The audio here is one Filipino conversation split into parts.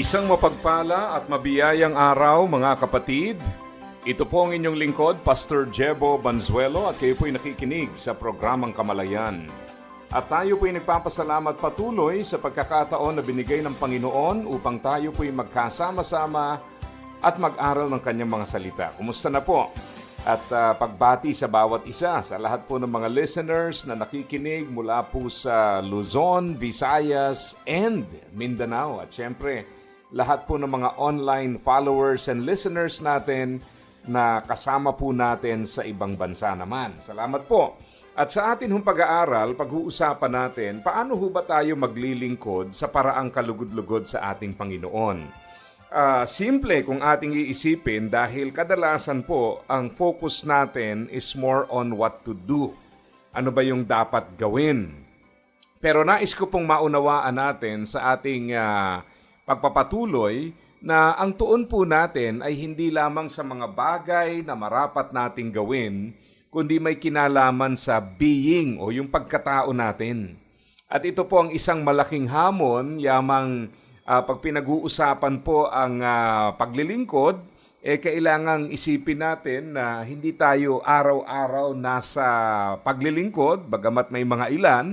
Isang mapagpala at mabiyayang araw mga kapatid. Ito po ang inyong lingkod, Pastor Jebo Banzuelo at kayo po'y nakikinig sa programang Kamalayan. At tayo po'y nagpapasalamat patuloy sa pagkakataon na binigay ng Panginoon upang tayo po'y magkasama-sama at mag-aral ng kanyang mga salita. Kumusta na po? At ah, pagbati sa bawat isa, sa lahat po ng mga listeners na nakikinig mula po sa Luzon, Visayas, and Mindanao. At syempre, lahat po ng mga online followers and listeners natin na kasama po natin sa ibang bansa naman. Salamat po. At sa atin hong pag-aaral, pag-uusapan natin, paano ho ba tayo maglilingkod sa paraang kalugod-lugod sa ating Panginoon? Ah, simple kung ating iisipin dahil kadalasan po ang focus natin is more on what to do. Ano ba yung dapat gawin? Pero nais ko pong maunawaan natin sa ating ah, pagpapatuloy na ang tuon po natin ay hindi lamang sa mga bagay na marapat nating gawin, kundi may kinalaman sa being o yung pagkatao natin. At ito po ang isang malaking hamon, yamang ah, pag pinag-uusapan po ang ah, paglilingkod, eh kailangang isipin natin na hindi tayo araw-araw nasa paglilingkod, bagamat may mga ilan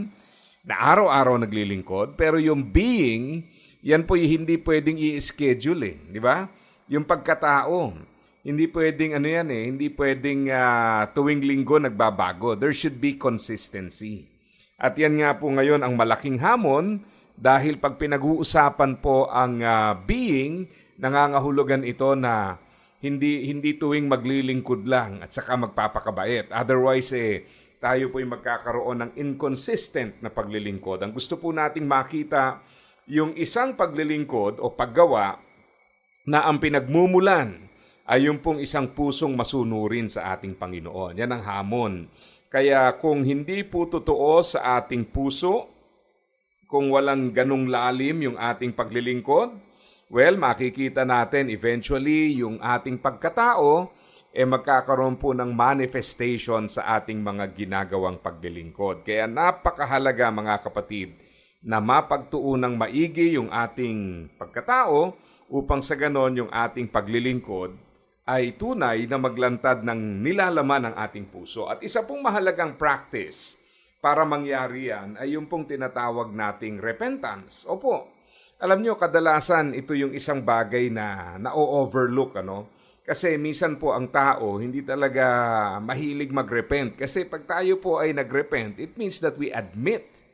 na araw-araw naglilingkod, pero yung being, yan po hindi pwedeng i-schedule eh, di ba? Yung pagkatao, hindi pwedeng ano yan eh, hindi pwedeng ah, tuwing linggo nagbabago. There should be consistency. At yan nga po ngayon ang malaking hamon dahil pag pinag-uusapan po ang ah, being, nangangahulugan ito na hindi hindi tuwing maglilingkod lang at saka magpapakabait. Otherwise eh tayo po'y magkakaroon ng inconsistent na paglilingkod. Ang gusto po nating makita yung isang paglilingkod o paggawa na ang pinagmumulan ay yung pong isang pusong masunurin sa ating Panginoon. Yan ang hamon. Kaya kung hindi po totoo sa ating puso, kung walang ganong lalim yung ating paglilingkod, well, makikita natin eventually yung ating pagkatao, eh magkakaroon po ng manifestation sa ating mga ginagawang paglilingkod. Kaya napakahalaga mga kapatid na mapagtuunang maigi yung ating pagkatao upang sa ganon yung ating paglilingkod ay tunay na maglantad ng nilalaman ng ating puso. At isa pong mahalagang practice para mangyari yan ay yung pong tinatawag nating repentance. Opo, alam nyo, kadalasan ito yung isang bagay na na-overlook, ano? Kasi minsan po ang tao hindi talaga mahilig mag-repent. Kasi pag tayo po ay nag-repent, it means that we admit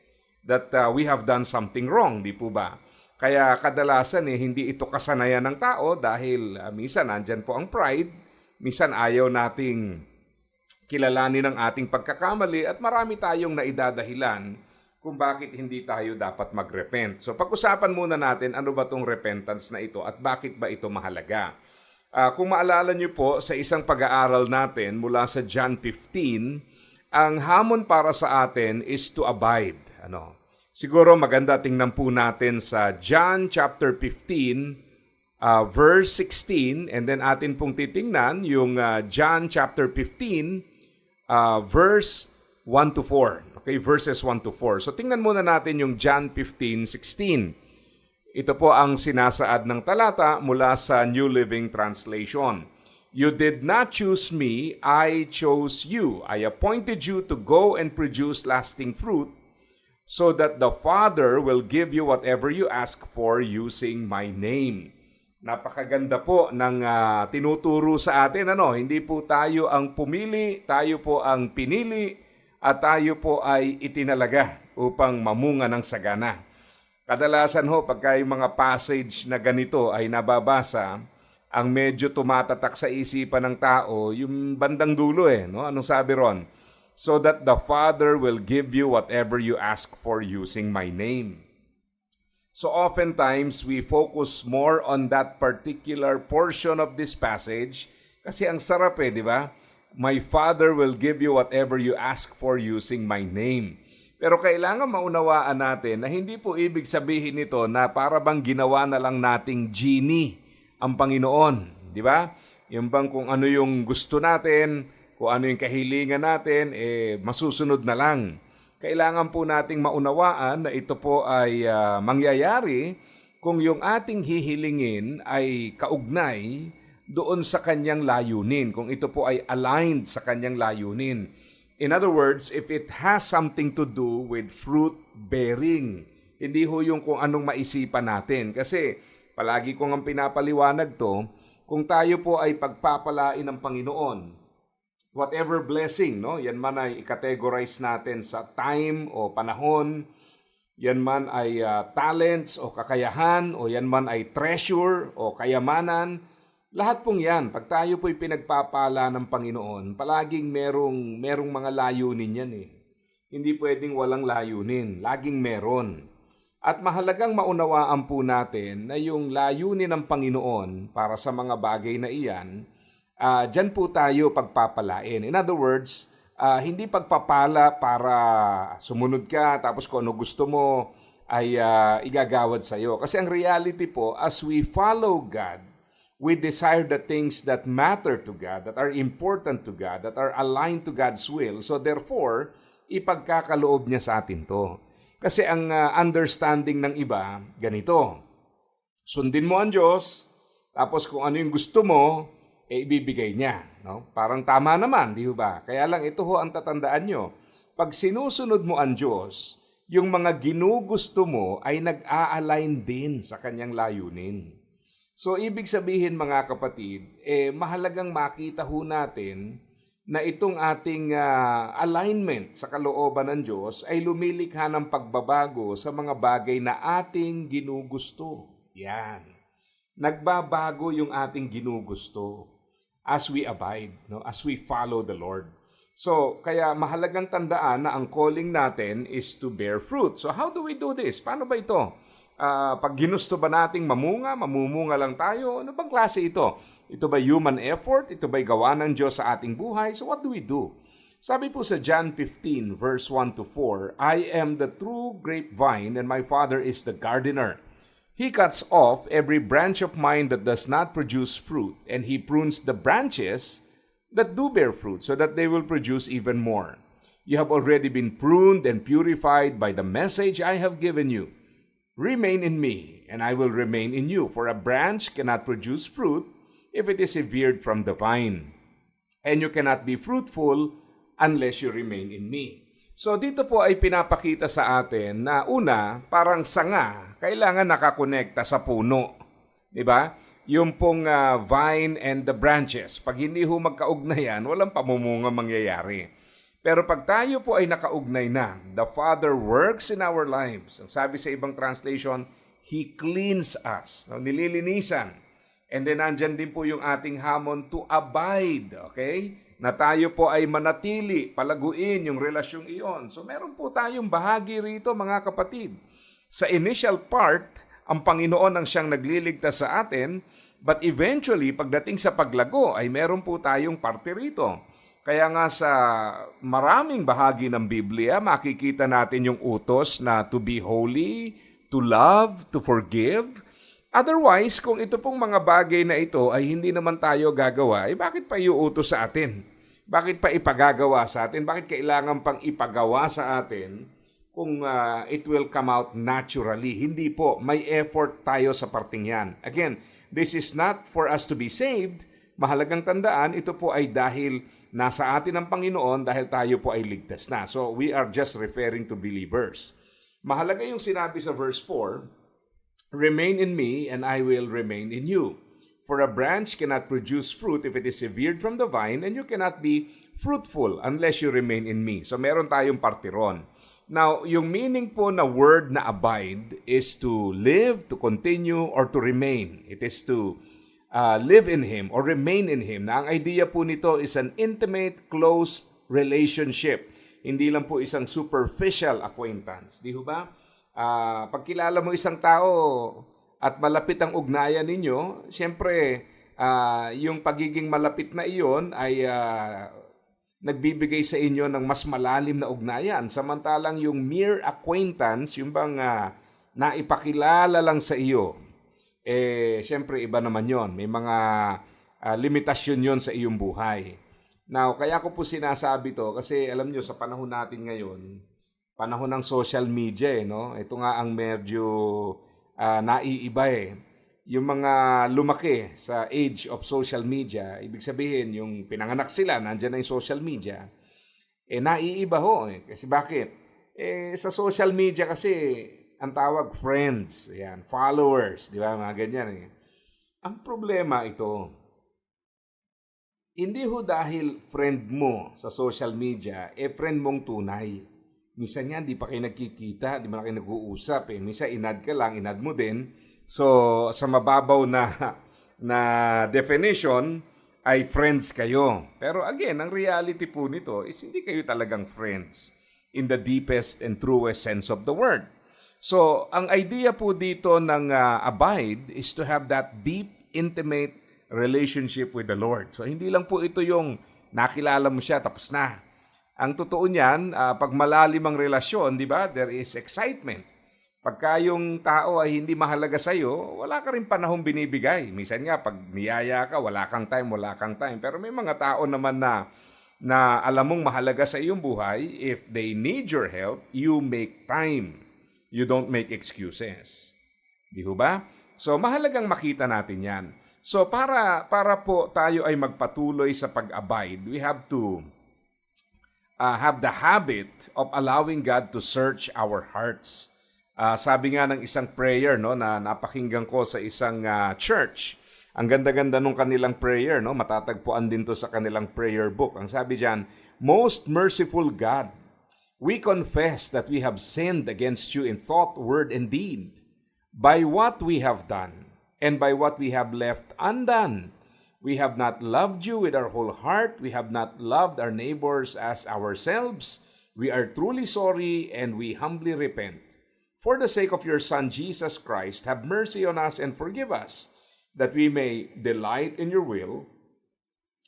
that uh, we have done something wrong, di po ba? Kaya kadalasan eh, hindi ito kasanayan ng tao dahil uh, minsan nandyan po ang pride, minsan ayaw nating kilalanin ang ating pagkakamali at marami tayong naidadahilan kung bakit hindi tayo dapat mag-repent. So pag-usapan muna natin ano ba tong repentance na ito at bakit ba ito mahalaga. Ah, kung maalala niyo po sa isang pag-aaral natin mula sa John 15, ang hamon para sa atin is to abide. Ano? Siguro maganda tingnan po natin sa John chapter 15 ah, verse 16 and then atin pong titingnan yung ah, John chapter 15 ah, verse 1 to 4. Okay, verses 1 to 4. So tingnan muna natin yung John 15:16. Ito po ang sinasaad ng talata mula sa New Living Translation. You did not choose me, I chose you. I appointed you to go and produce lasting fruit, so that the Father will give you whatever you ask for using my name. Napakaganda po ng ah, tinuturo sa atin. Ano? Hindi po tayo ang pumili, tayo po ang pinili, at tayo po ay itinalaga upang mamunga ng sagana. Kadalasan ho, pagka yung mga passage na ganito ay nababasa, ang medyo tumatatak sa isipan ng tao, yung bandang dulo eh. No? Anong sabi ron? So that the Father will give you whatever you ask for using my name. So oftentimes we focus more on that particular portion of this passage kasi ang sarap eh, di ba? My Father will give you whatever you ask for using my name. Pero kailangan maunawaan natin na hindi po ibig sabihin nito na para bang ginawa na lang nating genie ang Panginoon. Di ba? Yung bang kung ano yung gusto natin, kung ano yung kahilingan natin, eh, masusunod na lang. Kailangan po nating maunawaan na ito po ay ah, mangyayari kung yung ating hihilingin ay kaugnay doon sa kanyang layunin, kung ito po ay aligned sa kanyang layunin. In other words, if it has something to do with fruit bearing, hindi ho yung kung anong maisipan natin. Kasi palagi ko ang pinapaliwanag to, kung tayo po ay pagpapalain ng Panginoon, whatever blessing, no? Yan man ay i-categorize natin sa time o panahon, yan man ay ah, talents o kakayahan, o yan man ay treasure o kayamanan, lahat pong yan, pag tayo po'y pinagpapala ng Panginoon, palaging merong, merong mga layunin yan eh. Hindi pwedeng walang layunin, laging meron. At mahalagang maunawaan po natin na yung layunin ng Panginoon para sa mga bagay na iyan, ah dyan po tayo pagpapalain. In other words, ah, hindi pagpapala para sumunod ka tapos kung ano gusto mo ay ah, igagawad sa iyo. Kasi ang reality po, as we follow God, we desire the things that matter to God, that are important to God, that are aligned to God's will. So therefore, ipagkakaloob niya sa atin to. Kasi ang ah, understanding ng iba, ganito. Sundin mo ang Diyos, tapos kung ano yung gusto mo, eh, ibibigay niya. No? Parang tama naman, di ba? Kaya lang ito ho ang tatandaan nyo. Pag sinusunod mo ang Diyos, yung mga ginugusto mo ay nag-a-align din sa kanyang layunin. So, ibig sabihin mga kapatid, eh, mahalagang makita ho natin na itong ating ah, alignment sa kalooban ng Diyos ay lumilikha ng pagbabago sa mga bagay na ating ginugusto. Yan. Nagbabago yung ating ginugusto as we abide, no? as we follow the Lord. So, kaya mahalagang tandaan na ang calling natin is to bear fruit. So, how do we do this? Paano ba ito? Ah, pag ginusto ba nating mamunga, mamumunga lang tayo? Ano bang klase ito? Ito ba human effort? Ito ba gawa ng Diyos sa ating buhay? So what do we do? Sabi po sa John 15 verse 1 to 4, I am the true grapevine and my Father is the gardener. He cuts off every branch of mine that does not produce fruit, and he prunes the branches that do bear fruit, so that they will produce even more. You have already been pruned and purified by the message I have given you. Remain in me, and I will remain in you. For a branch cannot produce fruit if it is severed from the vine, and you cannot be fruitful unless you remain in me. So dito po ay pinapakita sa atin na una, parang sanga, kailangan nakakonekta sa puno. 'Di ba? Yung pong ah, vine and the branches. Pag hindi ho magkaugnayan, walang pamumunga mangyayari. Pero pag tayo po ay nakaugnay na, the Father works in our lives. Ang sabi sa ibang translation, He cleans us. No, nililinisan. And then nandyan din po yung ating hamon to abide. Okay? Na tayo po ay manatili, palaguin yung relasyong iyon. So meron po tayong bahagi rito mga kapatid. Sa initial part, ang Panginoon ang siyang nagliligtas sa atin, but eventually, pagdating sa paglago, ay meron po tayong parte rito. Kaya nga sa maraming bahagi ng Biblia, makikita natin yung utos na to be holy, to love, to forgive. Otherwise, kung ito pong mga bagay na ito ay hindi naman tayo gagawa, eh bakit pa iuutos sa atin? Bakit pa ipagagawa sa atin? Bakit kailangan pang ipagawa sa atin kung ah, it will come out naturally? Hindi po. May effort tayo sa parting yan. Again, this is not for us to be saved. Mahalagang tandaan, ito po ay dahil nasa atin ang Panginoon dahil tayo po ay ligtas na. So, we are just referring to believers. Mahalaga yung sinabi sa verse 4, Remain in me, and I will remain in you. For a branch cannot produce fruit if it is severed from the vine, and you cannot be fruitful unless you remain in me. So meron tayong partiron. Now, yung meaning po na word na abide is to live, to continue, or to remain. It is to uh, live in Him or remain in Him. Na ang idea po nito is an intimate, close relationship. Hindi lang po isang superficial acquaintance. Di ba? Ah, pagkilala mo isang tao at malapit ang ugnayan ninyo, siyempre, ah, yung pagiging malapit na iyon ay ah, nagbibigay sa inyo ng mas malalim na ugnayan. Samantalang yung mere acquaintance, yung bang ah, naipakilala lang sa iyo, eh, siyempre iba naman yon. May mga ah, limitasyon yon sa iyong buhay. Now, kaya ko po sinasabi to kasi alam nyo, sa panahon natin ngayon, panahon ng social media eh, no? Ito nga ang medyo ah, naiiba eh. Yung mga lumaki sa age of social media, ibig sabihin, yung pinanganak sila, nandyan na yung social media, eh naiiba ho eh. Kasi bakit? Eh sa social media kasi, ang tawag friends, yan, followers, di ba? Mga ganyan eh. Ang problema ito, hindi ho dahil friend mo sa social media, eh friend mong tunay. Minsan nga, di pa kayo nagkikita, di ba kayo nag-uusap eh. Minsan inad ka lang, inad mo din. So, sa mababaw na, na definition, ay friends kayo. Pero again, ang reality po nito is hindi kayo talagang friends in the deepest and truest sense of the word. So, ang idea po dito ng ah, abide is to have that deep, intimate relationship with the Lord. So, hindi lang po ito yung nakilala mo siya, tapos na. Ang totoo niyan, ah, pag malalim ang relasyon, di ba, there is excitement. Pagka yung tao ay hindi mahalaga sa iyo, wala ka rin panahon binibigay. Minsan nga, pag niyaya ka, wala kang time, wala kang time. Pero may mga tao naman na, na alam mong mahalaga sa iyong buhay, if they need your help, you make time. You don't make excuses. Di ho ba? So, mahalagang makita natin yan. So, para, para po tayo ay magpatuloy sa pag-abide, we have to uh, have the habit of allowing God to search our hearts. Ah, sabi nga ng isang prayer no na napakinggan ko sa isang ah, church. Ang ganda-ganda nung kanilang prayer no, matatagpuan din to sa kanilang prayer book. Ang sabi diyan, Most merciful God, we confess that we have sinned against you in thought, word, and deed, by what we have done, and by what we have left undone. We have not loved you with our whole heart. We have not loved our neighbors as ourselves. We are truly sorry and we humbly repent. For the sake of your Son, Jesus Christ, have mercy on us and forgive us, that we may delight in your will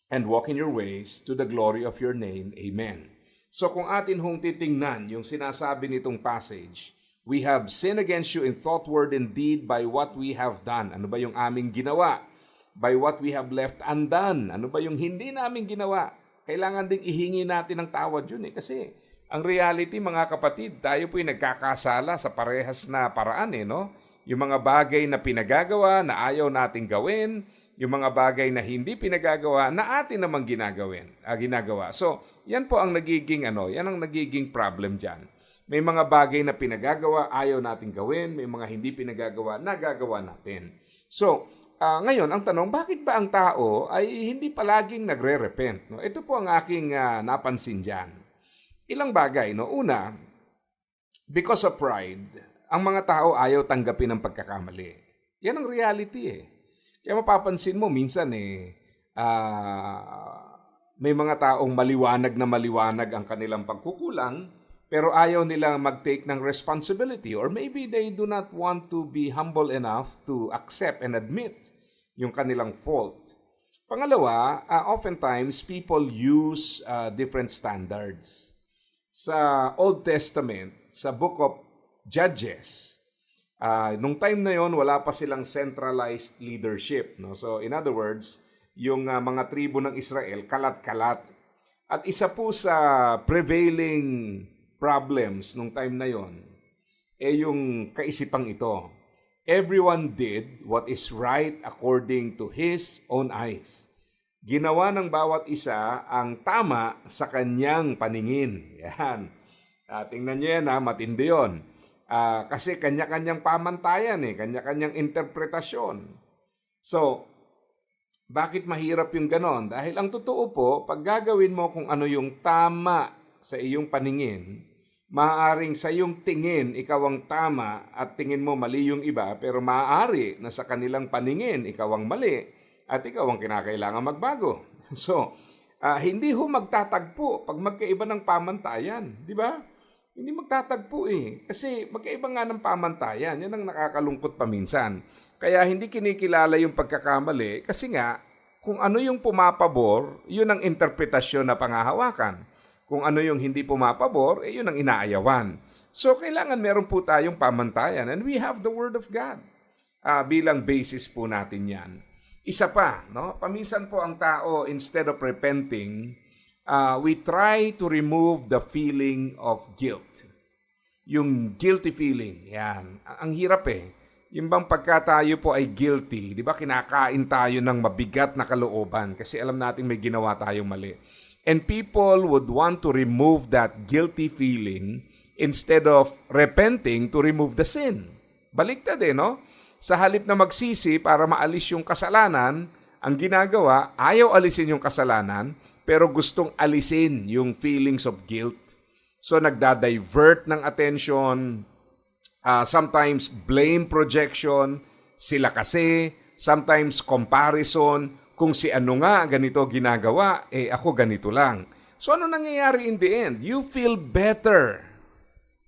and walk in your ways to the glory of your name. Amen. So kung atin hong titingnan yung sinasabi nitong passage, we have sinned against you in thought, word, and deed by what we have done. Ano ba yung aming ginawa? By what we have left undone. Ano ba yung hindi namin ginawa? Kailangan ding ihingi natin ng tawad yun eh. Kasi ang reality mga kapatid, tayo po'y nagkakasala sa parehas na paraan eh, no? Yung mga bagay na pinagagawa na ayaw nating gawin, yung mga bagay na hindi pinagagawa na atin namang ginagawin, ah, ginagawa. So, yan po ang nagiging ano, yan ang nagiging problem diyan. May mga bagay na pinagagawa, ayaw nating gawin, may mga hindi pinagagawa, nagagawa natin. So, ah, ngayon, ang tanong, bakit ba ang tao ay hindi palaging nagre-repent? No? Ito po ang aking ah, napansin diyan ilang bagay. No? Una, because of pride, ang mga tao ayaw tanggapin ang pagkakamali. Yan ang reality eh. Kaya mapapansin mo, minsan eh, ah, may mga taong maliwanag na maliwanag ang kanilang pagkukulang, pero ayaw nila mag-take ng responsibility or maybe they do not want to be humble enough to accept and admit yung kanilang fault. Pangalawa, uh, oftentimes people use uh, different standards sa Old Testament, sa Book of Judges, ah, nung time na yon wala pa silang centralized leadership. No? So in other words, yung ah, mga tribo ng Israel, kalat-kalat. At isa po sa prevailing problems nung time na yon, eh yung kaisipang ito. Everyone did what is right according to his own eyes. Ginawa ng bawat isa ang tama sa kanyang paningin. Yan. Ah, tingnan nyo yan ha, matindi yun. Ah, kasi kanya-kanyang pamantayan eh, kanya-kanyang interpretasyon. So, bakit mahirap yung ganon? Dahil ang totoo po, pag gagawin mo kung ano yung tama sa iyong paningin, maaaring sa iyong tingin ikaw ang tama at tingin mo mali yung iba, pero maaari na sa kanilang paningin ikaw ang mali at ikaw ang kinakailangan magbago. So, ah, hindi ho magtatagpo pag magkaiba ng pamantayan, di ba? Hindi magtatagpo eh. Kasi magkaiba nga ng pamantayan. Yan ang nakakalungkot paminsan. Kaya hindi kinikilala yung pagkakamali kasi nga, kung ano yung pumapabor, yun ang interpretasyon na pangahawakan. Kung ano yung hindi pumapabor, eh yun ang inaayawan. So, kailangan meron po tayong pamantayan and we have the Word of God ah, bilang basis po natin yan. Isa pa, no? paminsan po ang tao, instead of repenting, ah, we try to remove the feeling of guilt. Yung guilty feeling, yan. Ang hirap eh. Yung bang pagka tayo po ay guilty, di ba kinakain tayo ng mabigat na kalooban kasi alam natin may ginawa tayong mali. And people would want to remove that guilty feeling instead of repenting to remove the sin. Baliktad eh, no? Sa halip na magsisi para maalis yung kasalanan, ang ginagawa, ayaw alisin yung kasalanan, pero gustong alisin yung feelings of guilt. So nagda-divert ng attention, uh, sometimes blame projection, sila kasi, sometimes comparison, kung si ano nga ganito ginagawa, eh ako ganito lang. So ano nangyayari in the end? You feel better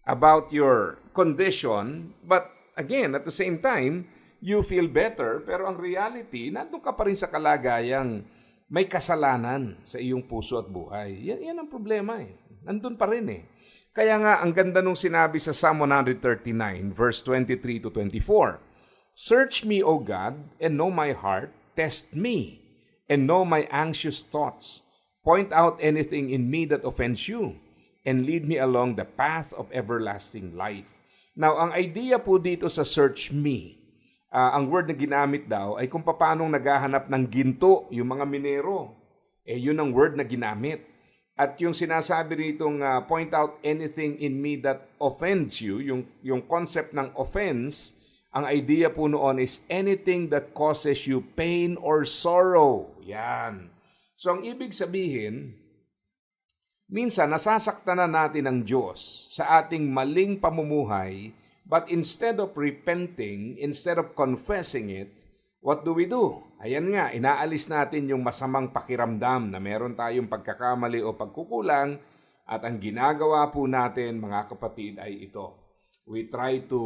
about your condition, but again, at the same time, you feel better, pero ang reality, nandun ka pa rin sa kalagayang may kasalanan sa iyong puso at buhay. Yan, yan ang problema eh. Nandun pa rin eh. Kaya nga, ang ganda nung sinabi sa Psalm 139, verse 23 to 24, Search me, O God, and know my heart. Test me, and know my anxious thoughts. Point out anything in me that offends you, and lead me along the path of everlasting life. Now, ang idea po dito sa search me, ah, ang word na ginamit daw ay kung paano naghahanap ng ginto yung mga minero. Eh, yun ang word na ginamit. At yung sinasabi ritong ah, point out anything in me that offends you, yung, yung concept ng offense, ang idea po noon is anything that causes you pain or sorrow. Yan. So ang ibig sabihin, minsan nasasaktan na natin ng Diyos sa ating maling pamumuhay, but instead of repenting, instead of confessing it, what do we do? Ayan nga, inaalis natin yung masamang pakiramdam na meron tayong pagkakamali o pagkukulang at ang ginagawa po natin, mga kapatid, ay ito. We try to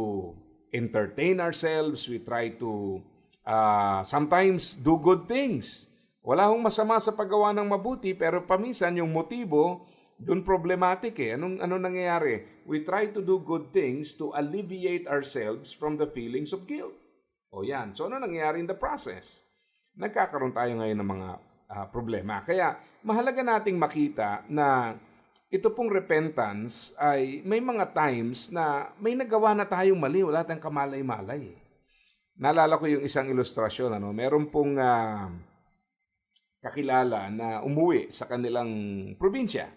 entertain ourselves, we try to uh, sometimes do good things. Wala hong masama sa paggawa ng mabuti, pero paminsan yung motibo, dun problematic eh. Anong, anong nangyayari? We try to do good things to alleviate ourselves from the feelings of guilt. O yan. So ano nangyayari in the process? Nagkakaroon tayo ngayon ng mga ah, problema. Kaya mahalaga nating makita na ito pong repentance ay may mga times na may nagawa na tayong mali, wala tayong kamalay-malay. Naalala ko yung isang ilustrasyon, ano, meron pong ah, kakilala na umuwi sa kanilang probinsya.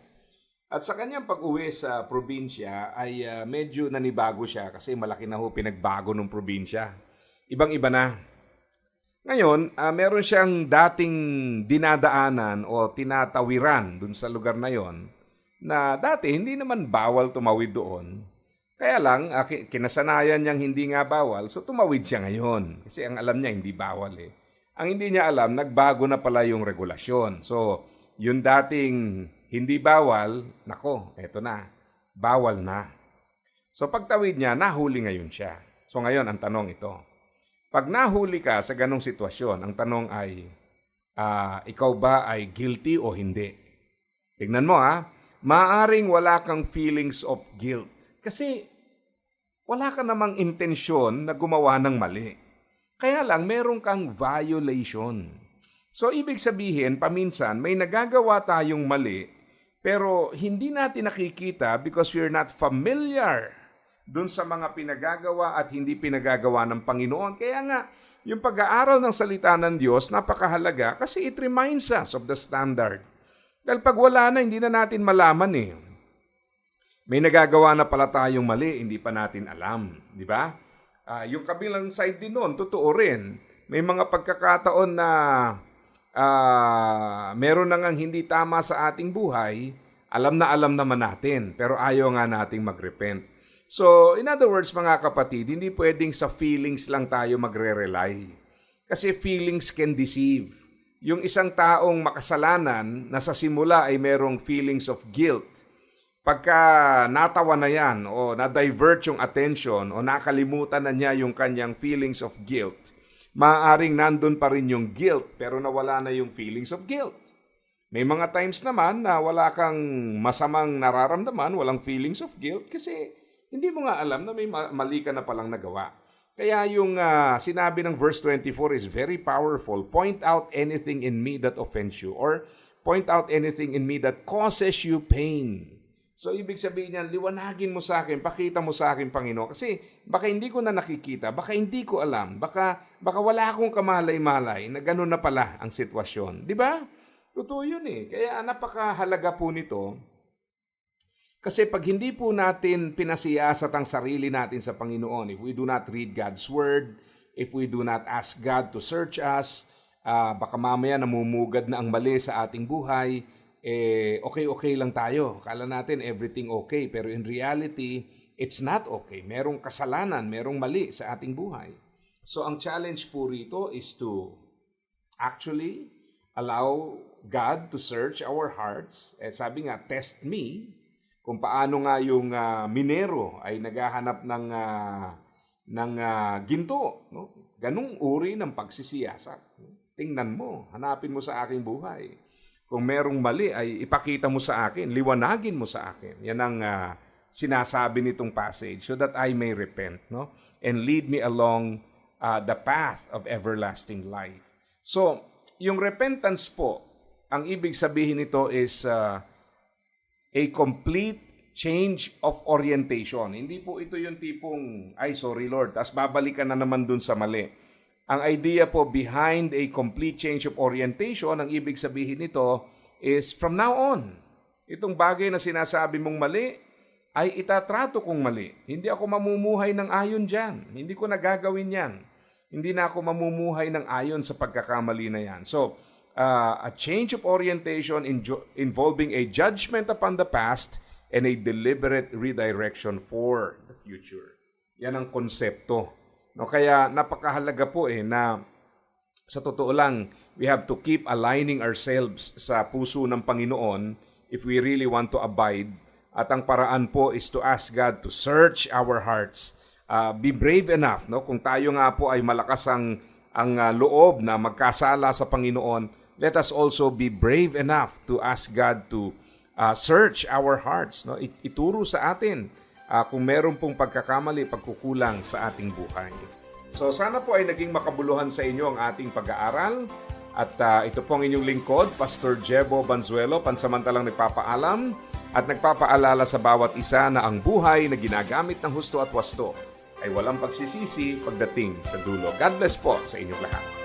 At sa kanyang pag-uwi sa probinsya ay ah, medyo nanibago siya kasi malaki na ho pinagbago ng probinsya. Ibang-iba na. Ngayon, ah, meron siyang dating dinadaanan o tinatawiran dun sa lugar na yon na dati hindi naman bawal tumawid doon. Kaya lang, ah, ki- kinasanayan niyang hindi nga bawal, so tumawid siya ngayon. Kasi ang alam niya, hindi bawal eh. Ang hindi niya alam, nagbago na pala yung regulasyon. So, yung dating hindi bawal, nako, eto na, bawal na. So, pagtawid niya, nahuli ngayon siya. So, ngayon, ang tanong ito. Pag nahuli ka sa ganong sitwasyon, ang tanong ay, ah, ikaw ba ay guilty o hindi? Tignan mo ha, maaring wala kang feelings of guilt. Kasi wala ka namang intensyon na gumawa ng mali. Kaya lang meron kang violation. So ibig sabihin, paminsan may nagagawa tayong mali, pero hindi natin nakikita because we're not familiar dun sa mga pinagagawa at hindi pinagagawa ng Panginoon. Kaya nga, yung pag-aaral ng salita ng Diyos, napakahalaga kasi it reminds us of the standard. Dahil pag wala na, hindi na natin malaman eh. May nagagawa na pala tayong mali, hindi pa natin alam. Di ba? Ah, yung kabilang side din noon, totoo rin. May mga pagkakataon na ah, meron na ngang hindi tama sa ating buhay, alam na alam naman natin, pero ayaw nga nating mag-repent. So, in other words, mga kapatid, hindi pwedeng sa feelings lang tayo magre-rely. Kasi feelings can deceive. Yung isang taong makasalanan na sa simula ay merong feelings of guilt, pagka natawa na yan o na-divert yung attention o nakalimutan na niya yung kanyang feelings of guilt, maaaring nandun pa rin yung guilt pero nawala na yung feelings of guilt. May mga times naman na wala kang masamang nararamdaman, walang feelings of guilt kasi hindi mo nga alam na may ma- mali ka na palang nagawa. Kaya yung ah, sinabi ng verse 24 is very powerful. Point out anything in me that offends you or point out anything in me that causes you pain. So ibig sabihin niyan, liwanagin mo sa akin, pakita mo sa akin, Panginoon. Kasi baka hindi ko na nakikita, baka hindi ko alam, baka, baka wala akong kamalay-malay na gano'n na pala ang sitwasyon. Di ba? Totoo yun eh. Kaya napakahalaga po nito. Kasi pag hindi po natin pinasiyasat ang sarili natin sa Panginoon, if we do not read God's Word, if we do not ask God to search us, ah, baka mamaya namumugad na ang mali sa ating buhay, eh, okay-okay lang tayo. Kala natin everything okay, pero in reality, it's not okay. Merong kasalanan, merong mali sa ating buhay. So ang challenge po rito is to actually allow God to search our hearts. Eh, sabi nga, test me kung paano nga yung ah, minero ay naghahanap ng ah, ng ah, ginto, no? Ganung uri ng pagsisiyasat. Tingnan mo, hanapin mo sa aking buhay. Kung merong mali ay ipakita mo sa akin, liwanagin mo sa akin. Yan ang ah, sinasabi nitong passage so that I may repent, no? And lead me along ah, the path of everlasting life. So, yung repentance po, ang ibig sabihin nito is ah, a complete change of orientation. Hindi po ito yung tipong, ay sorry Lord, tapos babalikan na naman dun sa mali. Ang idea po behind a complete change of orientation, ang ibig sabihin nito is from now on, itong bagay na sinasabi mong mali, ay itatrato kong mali. Hindi ako mamumuhay ng ayon dyan. Hindi ko nagagawin yan. Hindi na ako mamumuhay ng ayon sa pagkakamali na yan. So, uh, a change of orientation involving a judgment upon the past and a deliberate redirection for the future. Yan ang konsepto. No, kaya napakahalaga po eh na sa totoo lang, we have to keep aligning ourselves sa puso ng Panginoon if we really want to abide. At ang paraan po is to ask God to search our hearts. Uh, be brave enough, no? Kung tayo nga po ay malakas ang ang uh, loob na magkasala sa Panginoon, let us also be brave enough to ask God to uh, search our hearts, no? It- Ituro sa atin uh, kung meron pong pagkakamali, pagkukulang sa ating buhay. So sana po ay naging makabuluhan sa inyo ang ating pag-aaral. At ah, ito po ang inyong lingkod, Pastor Jebo Banzuelo, pansamantalang nagpapaalam at nagpapaalala sa bawat isa na ang buhay na ginagamit ng husto at wasto ay walang pagsisisi pagdating sa dulo. God bless po sa inyong lahat.